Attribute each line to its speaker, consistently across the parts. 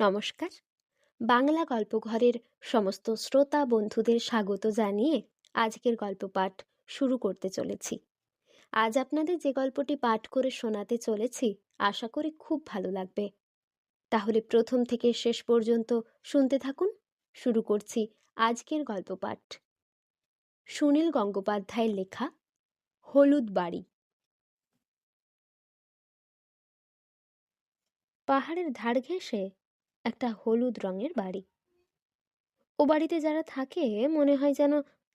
Speaker 1: নমস্কার। বাংলা গল্পঘরের সমস্ত শ্রোতা বন্ধুদের স্বাগত জানিয়ে আজকের গল্প পাঠ শুরু করতে চলেছি। আজ আপনাদের যে গল্পটি পাঠ করে শোনাতে চলেছি, আশা করি খুব ভালো লাগবে। তাহলে প্রথম থেকে শেষ পর্যন্ত শুনতে থাকুন। শুরু করছি আজকের গল্প পাঠ। সুনীল গঙ্গোপাধ্যায়ের লেখা, হলুদ বাড়ি। পাহাড়ের ধার ঘেঁষে একটা হলুদ রঙের বাড়ি। ও বাড়িতে যারা থাকে, মনে হয় যেন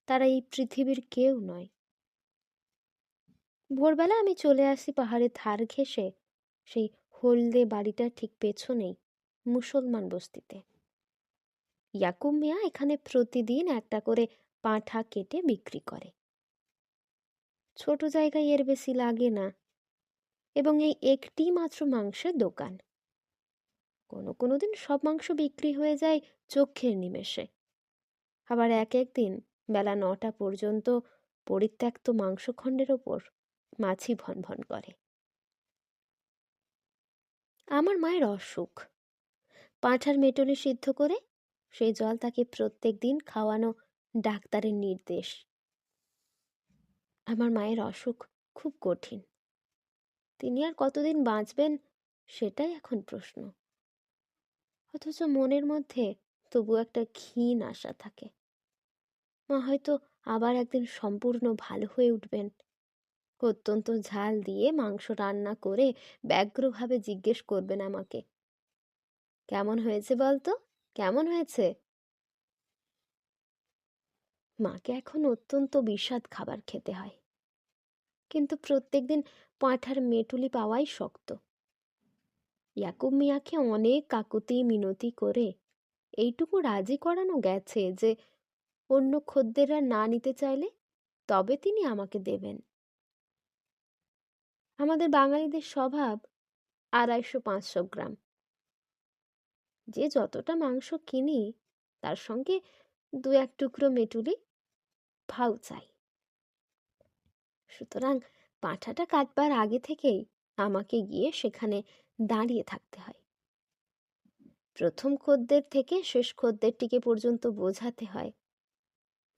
Speaker 1: তারা এই পৃথিবীর কেউ নয়। ভোরবেলা আমি চলে আসি পাহাড়ের ধার ঘেঁষে। সেই হলদে বাড়িটার ঠিক পেছনেই, মুসলমান বস্তিতে। ইয়াকুব মিয়া এখানে প্রতিদিন একটা করে পাঁঠা কেটে বিক্রি করে। ছোট জায়গায় এর বেশি লাগে না। এবং এই একটি মাত্র মাংসের দোকান। কোনো কোনো দিন সব মাংস বিক্রি হয়ে যায় চক্ষের নিমেষে। আবার এক এক দিন বেলা নটা পর্যন্ত পরিত্যক্ত মাংসখণ্ডের ওপর মাছি ভন ভন করে। আমার মায়ের অসুখ। পাঁঠার মেটলি সিদ্ধ করে সেই জল তাকে প্রত্যেক দিন খাওয়ানো ডাক্তারের নির্দেশ। আমার মায়ের অসুখ খুব কঠিন। তিনি আর কতদিন বাঁচবেন সেটাই এখন প্রশ্ন। অথচ মনের মধ্যে তবু একটা ক্ষীণ আশা থাকে। মা হয়তো আবার একদিন সম্পূর্ণ ভালো হয়ে উঠবেন। অত্যন্ত ঝাল দিয়ে মাংস রান্না করে ব্যগ্রভাবে জিজ্ঞেস করবেন আমাকে। কেমন হয়েছে বলতো? কেমন হয়েছে? মাকে এখন অত্যন্ত বিষাদ খাবার খেতে হয়। কিন্তু প্রত্যেকদিন পাঁঠার মেটুলি পাওয়াই শক্ত। ইয়াকুব মিয়াকে অনেক কাকুতি মিনতি করে এইটুকু রাজি করানো গেছে যে অন্য খদ্দেররা না নিতে চাইলে তবে তিনি আমাকে দেবেন। আমাদের বাঙালিদের স্বভাব আড়াইশো পাঁচশো গ্রাম। যে যতটা মাংস কিনি, তার সঙ্গে দু এক টুকরো মেটুলি ভাও চাই। সুতরাং পাঁঠাটা কাটবার আগে থেকেই আমাকে গিয়ে সেখানে দাঁড়িয়ে থাকতে হয়। প্রথম খদ্দের থেকে শেষ খদ্দেরটিকে পর্যন্ত বোঝাতে হয়।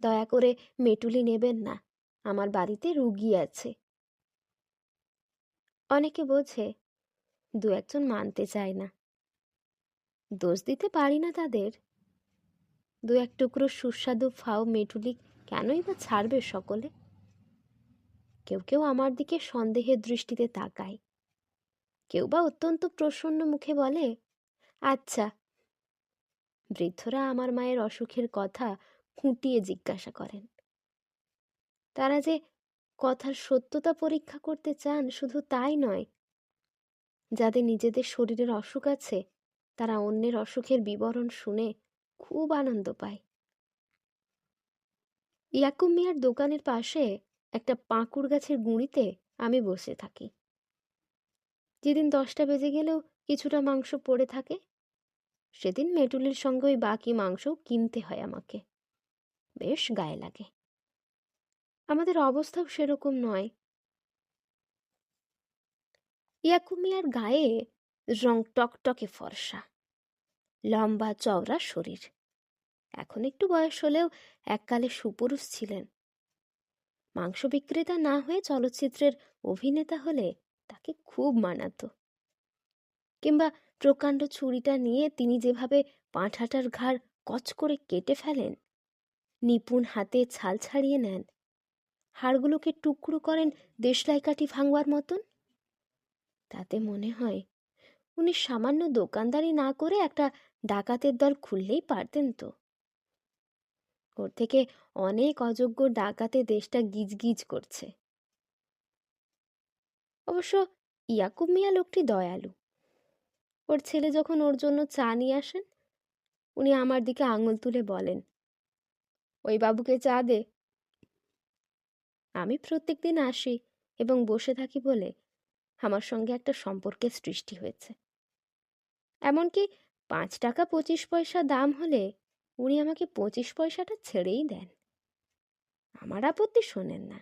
Speaker 1: দয়া করে মেটুলি নেবেন না, আমার বাড়িতে রুগী আছে। অনেকে বোঝে, দু একজন মানতে চায় না। দোষ দিতে পারি না তাদের। দু এক টুকরো সুস্বাদু ফাও মেটুলি কেনই বা ছাড়বে সকলে? কেউ কেউ আমার দিকে সন্দেহের দৃষ্টিতে তাকায়। কেউ বা অত্যন্ত প্রসন্ন মুখে বলে আচ্ছা। বৃদ্ধরা আমার মায়ের অসুখের কথা খুঁটিয়ে জিজ্ঞাসা করেন। তারা যে কথার সত্যতা পরীক্ষা করতে চান শুধু তাই নয়, যাদের নিজেদের শরীরের অসুখ আছে, তারা অন্যের অসুখের বিবরণ শুনে খুব আনন্দ পায়। ইয়াকুব মিয়ার দোকানের পাশে একটা পাঁকুড় গাছের গুঁড়িতে আমি বসে থাকি। যেদিন দশটা বেজে গেলেও কিছুটা মাংস পড়ে থাকে, সেদিন মেটুলির সঙ্গে ওই বাকি মাংস কিনতে হয় আমাকে। বেশ গায়ে লাগে। আমাদের অবস্থাও সেরকম নয়। ইয়াকুমিয়ার গায়ে রং টকটকে ফর্সা, লম্বা চওড়া শরীর। এখন একটু বয়স হলেও এককালে সুপুরুষ ছিলেন। মাংস বিক্রেতা না হয়ে চলচ্চিত্রের অভিনেতা হলে তাকে খুব মানাতো। কিংবা প্রকাণ্ড ছুরিটা নিয়ে তিনি যেভাবে পাঁঠাটার ঘাড় কচ করে কেটে ফেলেন, নিপুণ হাতে ছাল ছাড়িয়ে নেন। হাড়গুলোকে টুকরো করেন দেশলাই কাঠি ভাঙবার মতন। তাতে মনে হয়, উনি সামান্য দোকানদারি না করে একটা ডাকাতের দল খুললেই পারতেন তো। ওর থেকে অনেক অযোগ্য ডাকাতে দেশটা গিজগিজ করছে। অবশ্য ইয়াকুব মিয়া লোকটি দয়ালু। ওর ছেলে যখন ওর জন্য চা নিয়ে আসেন, উনি আমার দিকে আঙুল তুলে বলেন, ওই বাবুকে চা দে। আমি প্রত্যেক দিন আসি এবং বসে থাকি বলে আমার সঙ্গে একটা সম্পর্কের সৃষ্টি হয়েছে। এমনকি পাঁচ টাকা পঁচিশ পয়সা দাম হলে উনি আমাকে পঁচিশ পয়সাটা ছেড়েই দেন। আমার আপত্তি শোনেন না।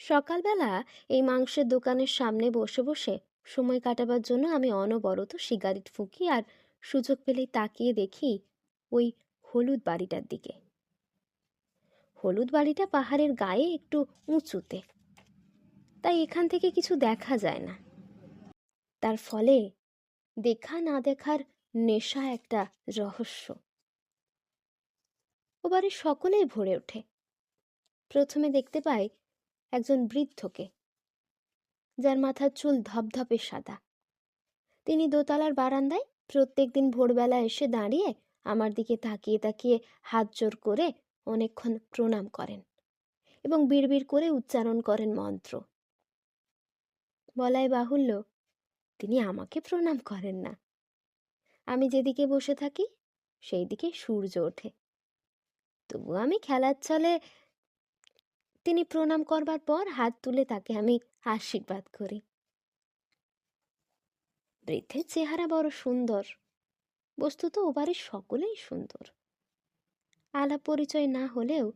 Speaker 1: সকালবেলা এই মাংসের দোকানের সামনে বসে বসে সময় কাটাবার জন্য আমি অনবরত সিগারেট ফুঁকি আর সুযোগ পেলেই তাকিয়ে দেখি ওই হলুদ বাড়িটার দিকে। হলুদ বাড়িটা পাহাড়ের গায়ে একটু উঁচুতে। তাই এখান থেকে কিছু দেখা যায় না। তার ফলে দেখা না দেখার নেশা একটা রহস্য। ও বাড়ির সকলেই ভরে ওঠে। প্রথমে দেখতে পাই একজন বৃদ্ধকে, যার মাথার চুল ধপধপে সাদা। তিনি দোতলার বারান্দায় প্রত্যেক দিন ভোরবেলা এসে দাঁড়িয়ে আমার দিকে তাকিয়ে তাকিয়ে হাত জোর করে অনেকক্ষণ প্রণাম করেন এবং বিড়বিড় করে উচ্চারণ করেন মন্ত্র। বলাই বাহুল্য, তিনি আমাকে প্রণাম করেন না। আমি যেদিকে বসে থাকি সেই দিকে সূর্য ওঠে। তবু আমি খেলার ছলে তিনি প্রণাম করবার পর হাত তুলে তাকে আমি আশীর্বাদ করি। বৃদ্ধের চেহারা বড় সুন্দর। বস্তুত ও বাড়ির সকলেই সুন্দর। আলাপ পরিচয় না হলেও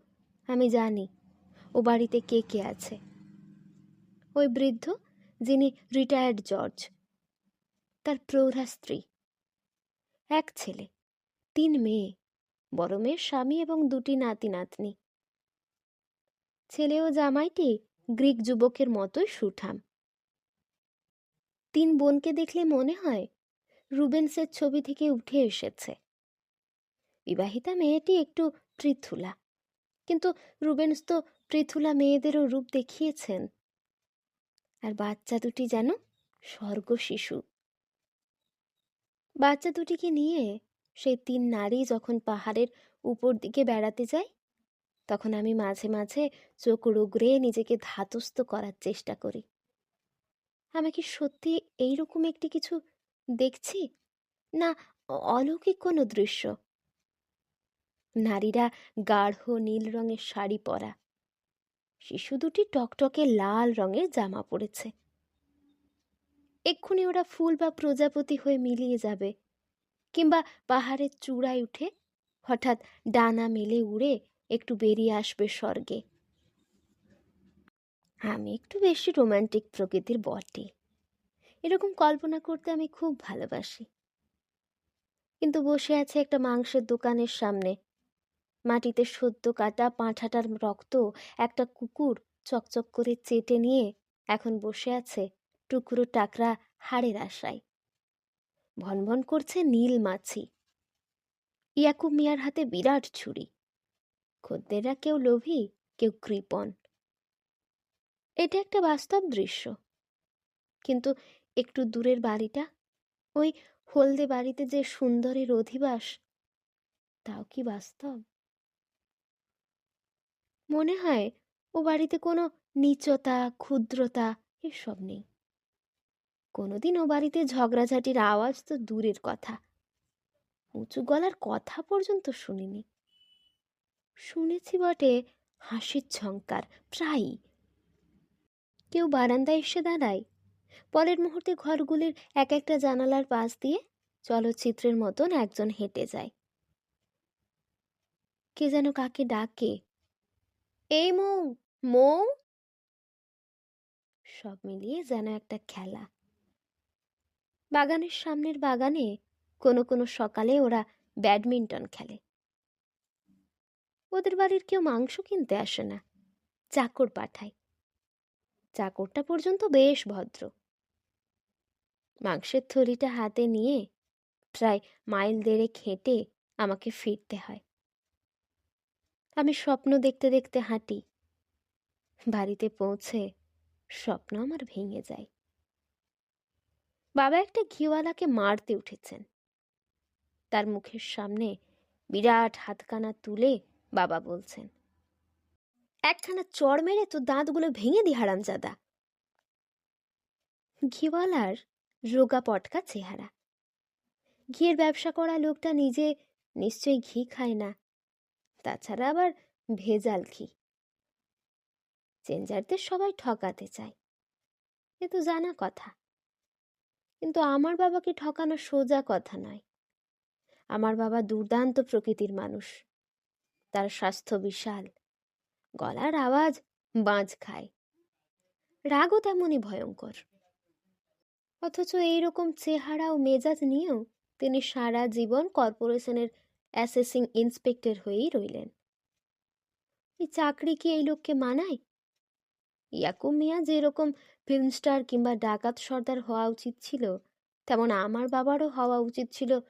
Speaker 1: আমি জানি ও বাড়িতে কে কে আছে। ওই বৃদ্ধ, যিনি রিটায়ার্ড জর্জ তার প্রৌঢ়া স্ত্রী। এক ছেলে, তিন মেয়ে, বড় মেয়ের স্বামী এবং দুটি নাতি নাতনি ছেলে ও জামাইটি গ্রিক যুবকের মতোই সুঠাম। তিন বোনকে দেখলে মনে হয় রুবেন্সের ছবি থেকে উঠে এসেছে। বিবাহিতা মেয়েটি একটু পৃথুলা কিন্তু রুবেন্স তো পৃথুলা মেয়েদেরও রূপ দেখিয়েছেন। আর বাচ্চা দুটি যেন স্বর্গ শিশু। বাচ্চা দুটিকে নিয়ে সেই তিন নারী যখন পাহাড়ের উপর দিকে বেড়াতে যায় তখন আমি মাঝে মাঝে চোখ রুগড়ে নিজেকে ধাতস্থ করার চেষ্টা করি। আমি কি সত্যি এইরকম একটি কিছু দেখছি? না অলৌকিক কোনো দৃশ্য? নারীরা গাঢ় নীল রঙের শাড়ি পরা। শিশু দুটি টকটকে লাল রঙের জামা পরেছে। এক্ষুনি ওরা ফুল বা প্রজাপতি হয়ে মিলিয়ে যাবে। কিংবা পাহাড়ের চূড়ায় উঠে হঠাৎ ডানা মেলে উড়ে একটু বেরিয়ে আসবে স্বর্গে। আমি একটু বেশি রোমান্টিক প্রকৃতির বটে। এরকম কল্পনা করতে আমি খুব ভালোবাসি। কিন্তু বসে আছে একটা মাংসের দোকানের সামনে। মাটিতে সদ্য কাটা পাঁঠাটার রক্ত একটা কুকুর চকচক করে চেটে নিয়ে এখন বসে আছে টুকরো টাকরা হাড়ের আশায়। ভনভন করছে নীল মাছি। ইয়াকুব মিয়ার হাতে বিরাট ছুরি। খদ্দেররা কেউ লোভী, কেউ কৃপণ। এটা একটা বাস্তব দৃশ্য। কিন্তু একটু দূরের বাড়িটা, ওই হলদে বাড়িতে যে সুন্দরের অধিবাস তাও কি বাস্তব? মনে হয় ও বাড়িতে কোনো নিচতা, ক্ষুদ্রতা এসব নেই। কোনোদিন ও বাড়িতে ঝগড়াঝাটির আওয়াজ তো দূরের কথা। উঁচু গলার কথা পর্যন্ত শুনিনি। শুনেছি বটে, হাসির ঝঙ্কার প্রায়ই। কেউ বারান্দায় এসে দাঁড়ায়। পরের মুহূর্তে ঘরগুলির এক একটা জানালার পাশ দিয়ে চলচ্চিত্রের মতন একজন হেঁটে যায়। কে যেন কাকে ডাকে। এই মৌ মৌ? সব মিলিয়ে যেন একটা খেলা। বাগানের সামনের বাগানে কোনো কোনো সকালে ওরা ব্যাডমিন্টন খেলে। ওদের বাড়ির কেউ মাংস কিনতে আসে না। চাকর পাঠায়। চাকরটা পর্যন্ত বেশ ভদ্র। মাংসের থলিটা হাতে নিয়ে প্রায় মাইল দেড়ে খেটে আমাকে ফিরতে হয়। আমি স্বপ্ন দেখতে দেখতে হাঁটি। বাড়িতে পৌঁছে স্বপ্ন আমার ভেঙে যায়। বাবা একটা ঘিওয়ালাকে মারতে উঠেছেন। তার মুখের সামনে বিরাট হাতকানা তুলে বাবা বলছেন। একখানা চড় মেরে তো দাঁতগুলো ভেঙে দি, হারামজাদা। ঘিওয়ালার রোগা পটকা চেহারা। ঘিয়ের ব্যবসা করা লোকটা নিজে নিশ্চয়ই ঘি খায় না। তাছাড়া আবার ভেজাল ঘি। চেঞ্জারদের সবাই ঠকাতে চায়। এ তো জানা কথা। কিন্তু আমার বাবাকে ঠকানো সোজা কথা নয়। আমার বাবা দুর্দান্ত প্রকৃতির মানুষ। তার স্বাস্থ্য বিশাল। গলার আওয়াজ বাঁচ খায়। রাগও তেমনই ভয়ঙ্কর। অথচ এইরকম চেহারা ও মেজাজ নিয়েও তিনি সারা জীবন কর্পোরেশনের অ্যাসেসিং ইন্সপেক্টর হয়েই রইলেন। এই চাকরি কি এই লোককে মানায়? ইয়াকুব মিয়া যেরকম ফিল্ম স্টার কিংবা ডাকাত সর্দার হওয়া উচিত ছিল, তেমন আমার বাবারও হওয়া উচিত ছিল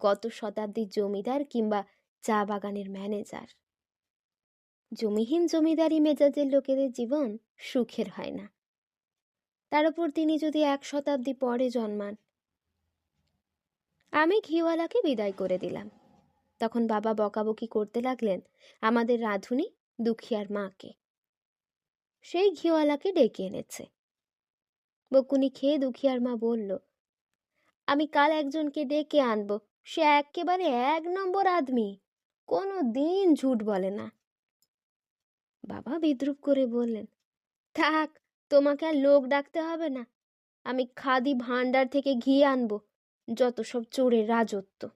Speaker 1: গত শতাব্দীর জমিদার কিংবা চা বাগানের ম্যানেজার। জমিহীন জমিদারি মেজাজের লোকেদের জীবন সুখের হয় না। তার উপর তিনি যদি এক শতাব্দী পরে জন্মান, আমি ঘিওয়ালাকে বিদায় করে দিলাম। তখন বাবা বকাবকি করতে লাগলেন আমাদের রাঁধুনি দুখিয়ার মাকে। সেই ঘিওয়ালাকে ডেকে এনেছে। বকুনি খেয়ে দুখিয়ার মা বলল, আমি কাল একজনকে ডেকে আনব। সে একেবারে এক নম্বর আদমি। কোনো দিন ঝুট বলে না। বাবা বিদ্রুপ করে বললেন, থাক, তোমাকে আর লোক ডাকতে হবে না। আমি খাদি ভান্ডার থেকে ঘি আনব, যত সব চোরের রাজত্ব।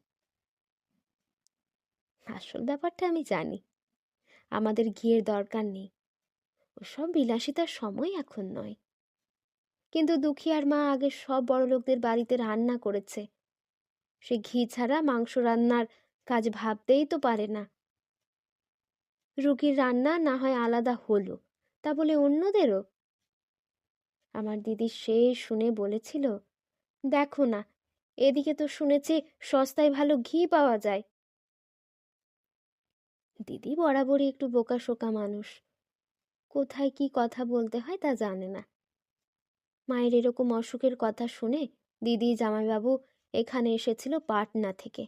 Speaker 1: আসল ব্যাপারটা আমি জানি। আমাদের ঘিয়ের দরকার নেই। ওসব বিলাসিতার সময় এখন নয়। কিন্তু দুখিয়ার মা আগে সব বড়লোকদের বাড়িতে রান্না করেছে। সে ঘি ছাড়া মাংস রান্নার কাজ ভাবতেই তো পারে না। রুগীর রান্না না হয় আলাদা হলো, তা বলে অন্যদেরও? আমার দিদি সে শুনে বলেছিল, দেখো না, এদিকে তো শুনেছি সস্তায় ভালো ঘি পাওয়া যায়। দিদি বরাবরই একটু বোকা শোকা মানুষ। কোথায় কি কথা বলতে হয় তা জানে না। মায়ের এরকম অসুখের কথা শুনে দিদি জামাইবাবু এখানে এসেছিল পাটনা থেকে।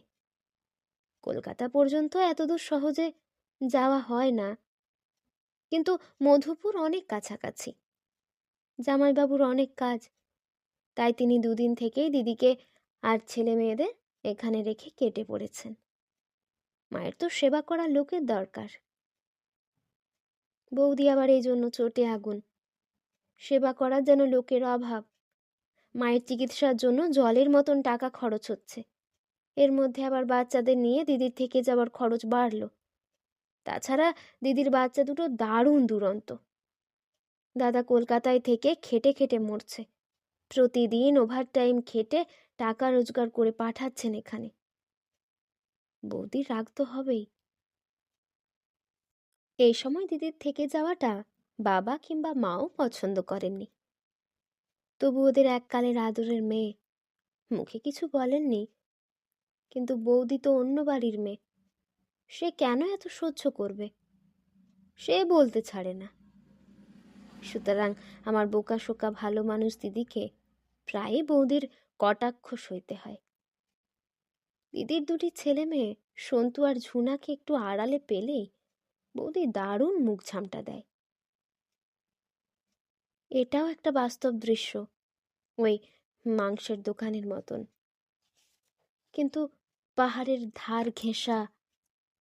Speaker 1: কলকাতা পর্যন্ত এতদূর সহজে যাওয়া হয় না। কিন্তু মধুপুর অনেক কাছাকাছি। জামাইবাবুর অনেক কাজ। তাই তিনি দুদিন থেকেই দিদিকে আর ছেলে মেয়েদের এখানে রেখে কেটে পড়েছেন। মায়ের তো সেবা করা লোকের দরকার। বৌদি আবার এই জন্য চোটে আগুন। সেবা করার যেন লোকের অভাব। মায়ের চিকিৎসার জন্য জলের মতন টাকা খরচ হচ্ছে। এর মধ্যে আবার বাচ্চাদের নিয়ে দিদির থেকে যাওয়ার খরচ বাড়ল। তাছাড়া দিদির বাচ্চা দুটো দারুণ দুরন্ত। দাদা কলকাতায় থেকে খেটে খেটে মরছে। প্রতিদিন ওভার টাইম খেটে টাকা রোজগার করে পাঠাচ্ছেন এখানে। বৌদির রাগ তো হবেই। এই সময় দিদির থেকে যাওয়াটা বাবা কিংবা মাও পছন্দ করেননি। তবু ওদের এককালের আদরের মেয়ে। মুখে কিছু বলেননি। কিন্তু বৌদি তো অন্য বাড়ির মেয়ে। সে কেন এত সহ্য করবে? সে বলতে ছাড়ে না। সুতরাং আমার বোকা শোকা ভালো মানুষ দিদিকে প্রায়ই বৌদির কটাক্ষ সইতে হয়। দিদির দুটি ছেলে মেয়ে, সন্তু আর ঝুনাকে একটু আড়ালে পেলেই বৌদি দারুণ মুখ ঝামটা দেয়। এটাও একটা বাস্তব দৃশ্য, ওই মাংসের দোকানের মতন। কিন্তু পাহাড়ের ধার ঘেঁষা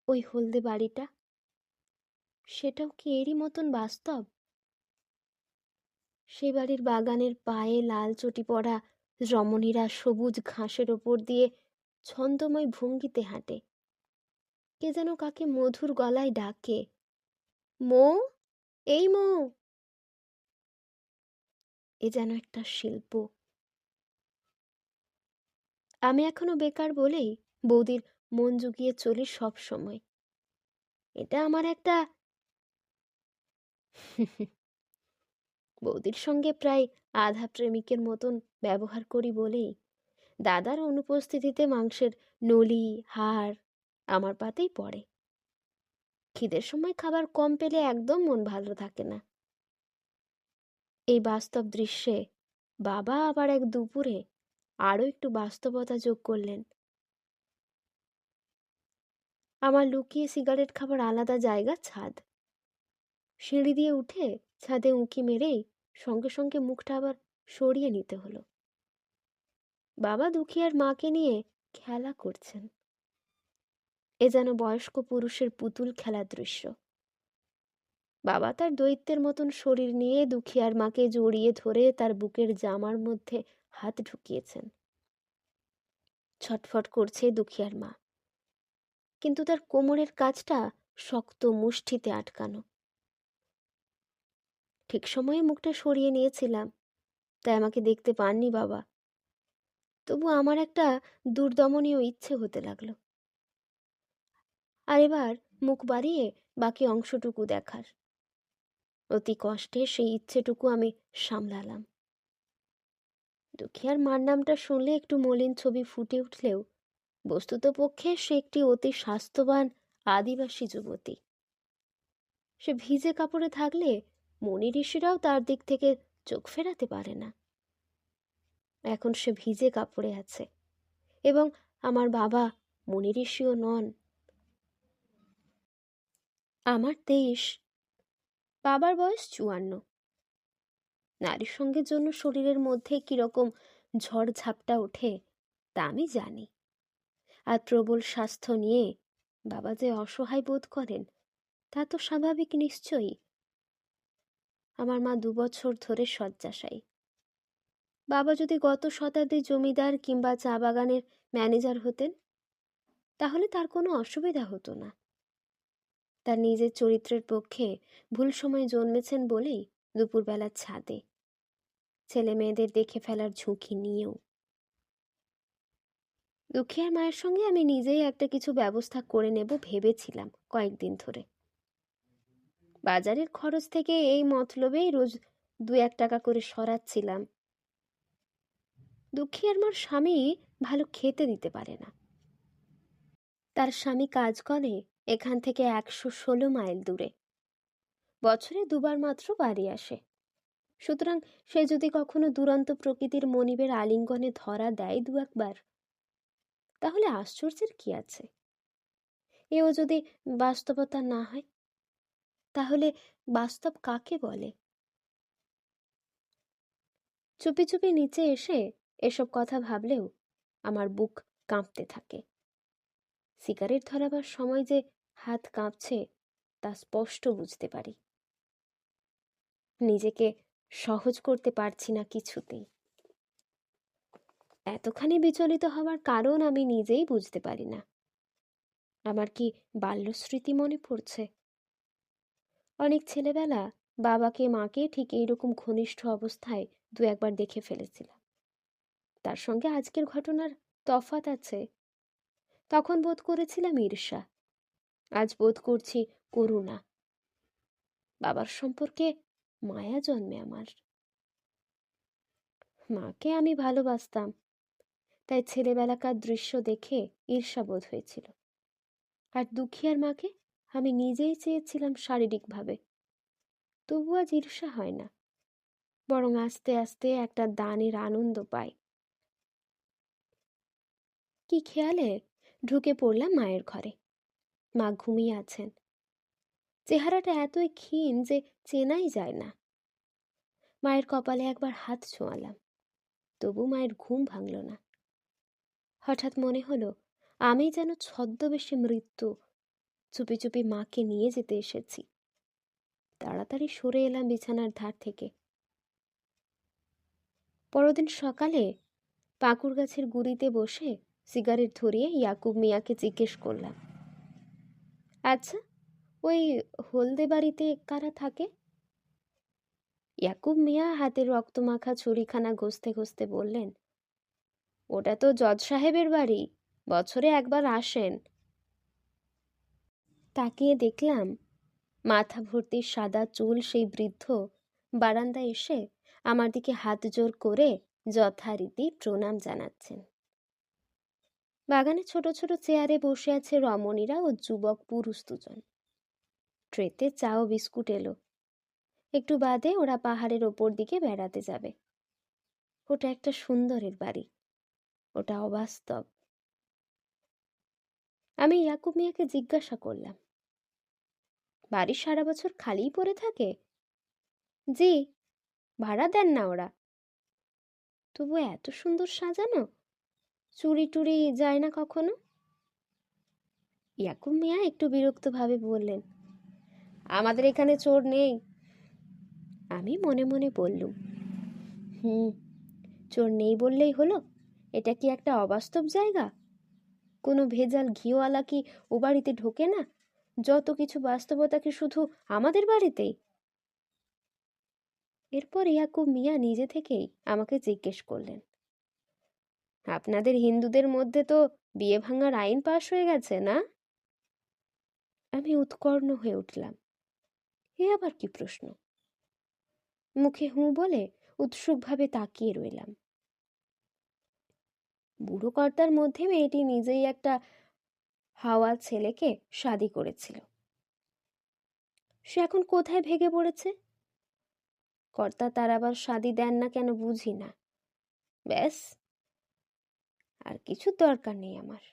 Speaker 1: ওই হলদে বাড়িটা? সেটাও কি এরই মতন বাস্তব? সে বাড়ির বাগানের পায়ে লাল চটি পড়া রমণীরা সবুজ ঘাসের ওপর দিয়ে ছন্দময় ভঙ্গিতে হাঁটে। কে যেন কাকে মধুর গলায় ডাকে, মো, এই মো! এ যেন একটা শিল্প। আমি এখনও বেকার বলেই বৌদির মন জুগিয়ে চলি সব সময়। এটা আমার একটা বৌদির সঙ্গে প্রায় আধা প্রেমিকের মতন ব্যবহার করি বলেই দাদার অনুপস্থিতিতে মাংসের নলি, হাড় আমার পাতেই পড়ে। খিদের সময় খাবার কম পেলে একদম মন ভালো থাকে না। এই বাস্তব দৃশ্যে বাবা আবার এক দুপুরে আরও একটু বাস্তবতা যোগ করলেন। আমার লুকিয়ে সিগারেট খাবার আলাদা জায়গা, ছাদ। সিঁড়ি দিয়ে উঠে ছাদে উঁকি মেরেই সঙ্গে সঙ্গে মুখটা আবার সরিয়ে নিতে হলো। বাবা দুখিয়ার মাকে নিয়ে খেলা করছেন। এ যেন বয়স্ক পুরুষের পুতুল খেলার দৃশ্য। বাবা তার দৈত্যের মতন শরীর নিয়ে দুখিয়ার মাকে জড়িয়ে ধরে তার বুকের জামার মধ্যে হাত ঢুকিয়েছেন। ছটফট করছে দুখিয়ার মা। কিন্তু তার কোমরের কাজটা শক্ত মুষ্টিতে আটকানো। ঠিক সময়ে মুখটা সরিয়ে নিয়েছিলাম, তাই আমাকে দেখতে পাননি বাবা। তবু আমার একটা দুর্দমনীয় ইচ্ছে হতে লাগল। আর এবার মুখ বাড়িয়ে বাকি অংশটুকু দেখার। অতি কষ্টে সেই ইচ্ছেটুকু আমি সামলালাম। দুঃখিয়ার মার নামটা শুনলে একটু মলিন ছবি ফুটে উঠলেও বস্তুত পক্ষে সে একটি অতি স্বাস্থ্যবান আদিবাসী যুবতী। সে ভিজে কাপড়ে থাকলে মনি ঋষিরাও তার দিক থেকে চোখ ফেরাতে পারে না। এখন সে ভিজে কাপড়ে আছে এবং আমার বাবা মনি ঋষিও নন। আমার দেশ বাবার বয়স চুয়ান্ন। নারীর সঙ্গের জন্য শরীরের মধ্যে কীরকম ঝড় ঝাপটা ওঠে তা আমি জানি। আর প্রবল স্বাস্থ্য নিয়ে বাবা যে অসহায় বোধ করেন, তা তো স্বাভাবিক নিশ্চয়ই। আমার মা দুবছর ধরে শয্যাশায়ী। বাবা যদি গত শতাব্দী জমিদার কিংবা চা বাগানের ম্যানেজার হতেন, তাহলে তার কোনো অসুবিধা হতো না। তার নিজের চরিত্রের পক্ষে ভুল সময়ে জন্মেছেন বলেই দুপুরবেলার ছাদে। ছেলে মেয়েদের দেখে ফেলার ঝুঁকি নিয়েও দুঃখিয়ার মায়ের সঙ্গে আমি নিজেই একটা কিছু ব্যবস্থা করে নেব ভেবেছিলাম কয়েকদিন ধরে। বাজারের খরচ থেকে এই মতলবেই রোজ দু এক টাকা করে সরাচ্ছিলাম। দুঃখিয়ার মার স্বামী ভালো খেতে দিতে পারে না। তার স্বামী কাজ করে এখান থেকে একশো ষোলো মাইল দূরে। বছরে দুবার মাত্র বাড়ি আসে। সুতরাং সে যদি কখনো দুরন্ত প্রকৃতির মনিবের আলিঙ্গনে ধরা দেয় দু একবার তাহলে আশ্চর্যের কি আছে? এও যদি বাস্তবতা না হয়, তাহলে বাস্তব কাকে বলে? চুপি চুপি নিচে এসে এসব কথা ভাবলেও আমার বুক কাঁপতে থাকে। সিগারেট ধরাবার সময় যে হাত কাঁপছে, তা স্পষ্ট বুঝতে পারি। নিজেকে সহজ করতে পারছি না কিছুতেই। এতখানি বিচলিত হওয়ার কারণ আমি নিজেই বুঝতে পারি না। আমার কি বাল্যস্মৃতি মনে পড়ছে? অনেক ছেলেবেলা বাবাকে মাকে ঠিক এইরকম ঘনিষ্ঠ অবস্থায় দু একবার দেখে ফেলেছিলাম। তার সঙ্গে আজকের ঘটনার তফাত আছে। তখন বোধ করেছিলাম ঈর্ষা। আজ বোধ করছি করুণা। বাবার সম্পর্কে মায়া জন্মে আমার। মাকে আমি ভালোবাসতাম। তাই ছেলেবেলাকার দৃশ্য দেখে ঈর্ষাবোধ হয়েছিল। আর দুঃখিয়ার মাকে আমি নিজেই চেয়েছিলাম শারীরিকভাবে। তবু আজ ঈর্ষা হয় না। বরং আস্তে আস্তে একটা দানের আনন্দ পাই। কি খেয়ালে? ঢুকে পড়লাম মায়ের ঘরে। মা ঘুমিয়ে আছেন। চেহারাটা এতই ক্ষীণ যে চেনাই যায় না। মায়ের কপালে একবার হাত ছোঁয়ালাম। তবু মায়ের ঘুম ভাঙল না। হঠাৎ মনে হলো, আমি যেন ছদ্মবেশে মৃত্যু, চুপি চুপি মাকে নিয়ে যেতে এসেছি। তাড়াতাড়ি সরে এলাম বিছানার ধার থেকে। পরদিন সকালে পাকুর গাছের গুড়িতে বসে সিগারেট ধরিয়ে ইয়াকুব মিয়াকে জিজ্ঞেস করলাম আচ্ছা ওই হলদে বাড়িতে কারা থাকে? ইয়াকুব মিয়া হাতের রক্তমাখা ছুরিখানা ঘষতে ঘষতে বললেন ওটা তো জজ সাহেবের বাড়ি। বছরে একবার আসেন। তাকিয়ে দেখলাম মাথা ভর্তি সাদা চুল সেই বৃদ্ধ। বারান্দায় এসে আমার দিকে হাত জোর করে যথারীতি প্রণাম জানাচ্ছেন। বাগানে ছোট ছোট চেয়ারে বসে আছে রমণীরা ও যুবক পুরুষ দুজন। ট্রেতে চা ও বিস্কুট এলো। একটু বাদে ওরা পাহাড়ের ওপর দিকে বেড়াতে যাবে। ওটা একটা সুন্দরের বাড়ি। ওটা অবাস্তব। আমি ইয়াকুব মিয়াকে জিজ্ঞাসা করলাম, বাড়ি সারা বছর খালিই পড়ে থাকে? জি, ভাড়া দেন না ওরা। তবু এত সুন্দর সাজানো, চুরি টুরি যায় না কখনো? ইয়াকুব মিয়া একটু বিরক্তভাবে বললেন, আমাদের এখানে চোর নেই। আমি মনে মনে বললুম, হুম, চোর নেই বললেই হলো। এটা কি একটা অবাস্তব জায়গা? কোনো ভেজাল ঘিওয়ালা কি ও বাড়িতে ঢোকে না? যত কিছু বাস্তবতা কি শুধু আমাদের বাড়িতেই? এরপর ইয়াকুব মিয়া নিজে থেকেই আমাকে জিজ্ঞেস করলেন, আপনাদের হিন্দুদের মধ্যে তো বিয়ে ভাঙার আইন পাশ হয়ে গেছে না? আমি উৎকর্ণ হয়ে উঠলাম। এ আবার কি প্রশ্ন? মুখে হুঁ বলে উৎসুকভাবে তাকিয়ে রইলাম। বুড়ো কর্তার মধ্যে মেয়েটি নিজেই একটা হাওয়া ছেলেকে শাদি করেছিল। সে এখন কোথায় ভেগে পড়েছে? কর্তা তার আবার শাদি দেন না কেন বুঝি না। ব্যাস, আর কিছু দরকার নেই আমার।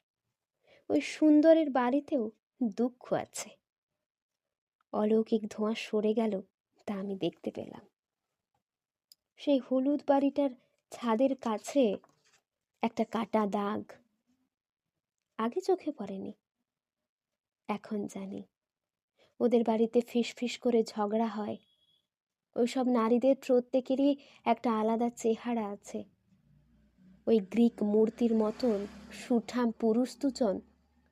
Speaker 1: ওই সুন্দরের বাড়িতেও দুঃখ আছে। অলৌকিক ধোঁয়া সরে গেল তা আমি দেখতে পেলাম। সেই হলুদ বাড়িটার ছাদের কাছে একটা কাটা দাগ। আগে চোখে পড়েনি। এখন জানি। ওদের বাড়িতে ফিস ফিস করে ঝগড়া হয়। ওইসব নারীদের প্রত্যেকেরই একটা আলাদা চেহারা আছে। ওই গ্রিক মূর্তির মতন সুঠাম পুরুষতুচন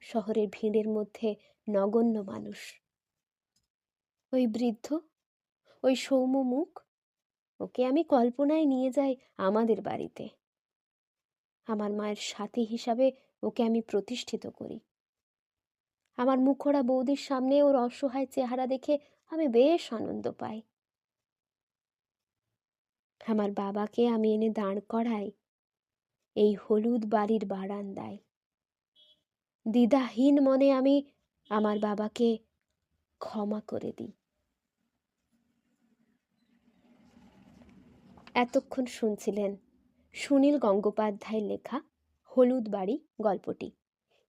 Speaker 1: শহরের ভিড়ের মধ্যে নগণ্য মানুষ। ওই বৃদ্ধ? ওই সৌম্য মুখ ওকে আমি কল্পনায় নিয়ে যাই আমাদের বাড়িতে। আমার মায়ের সাথী হিসাবে ওকে আমি প্রতিষ্ঠিত করি। আমার মুখরা বৌদির সামনে ওর অসহায় চেহারা দেখে আমি বেশ আনন্দ পাই। আমার বাবাকে আমি এনে দাঁড় করাই এই হলুদ বাড়ির বারান্দায়। দ্বিধাহীন মনে আমি আমার বাবাকে ক্ষমা করে দিই। এতক্ষণ শুনছিলেন সুনীল গঙ্গোপাধ্যায়ের লেখা হলুদ বাড়ি গল্পটি।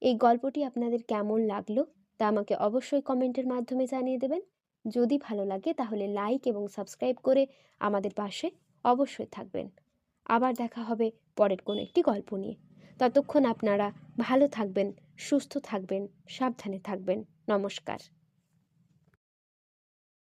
Speaker 1: এই গল্পটি আপনাদের কেমন লাগল তা আমাকে অবশ্যই কমেন্টের মাধ্যমে জানিয়ে দেবেন। যদি ভালো লাগে তাহলে লাইক এবং সাবস্ক্রাইব করে আমাদের পাশে অবশ্যই থাকবেন। আবার দেখা হবে পরের কোনো একটি গল্প নিয়ে। ততক্ষণ আপনারা ভালো থাকবেন, সুস্থ থাকবেন, সাবধানে থাকবেন। নমস্কার।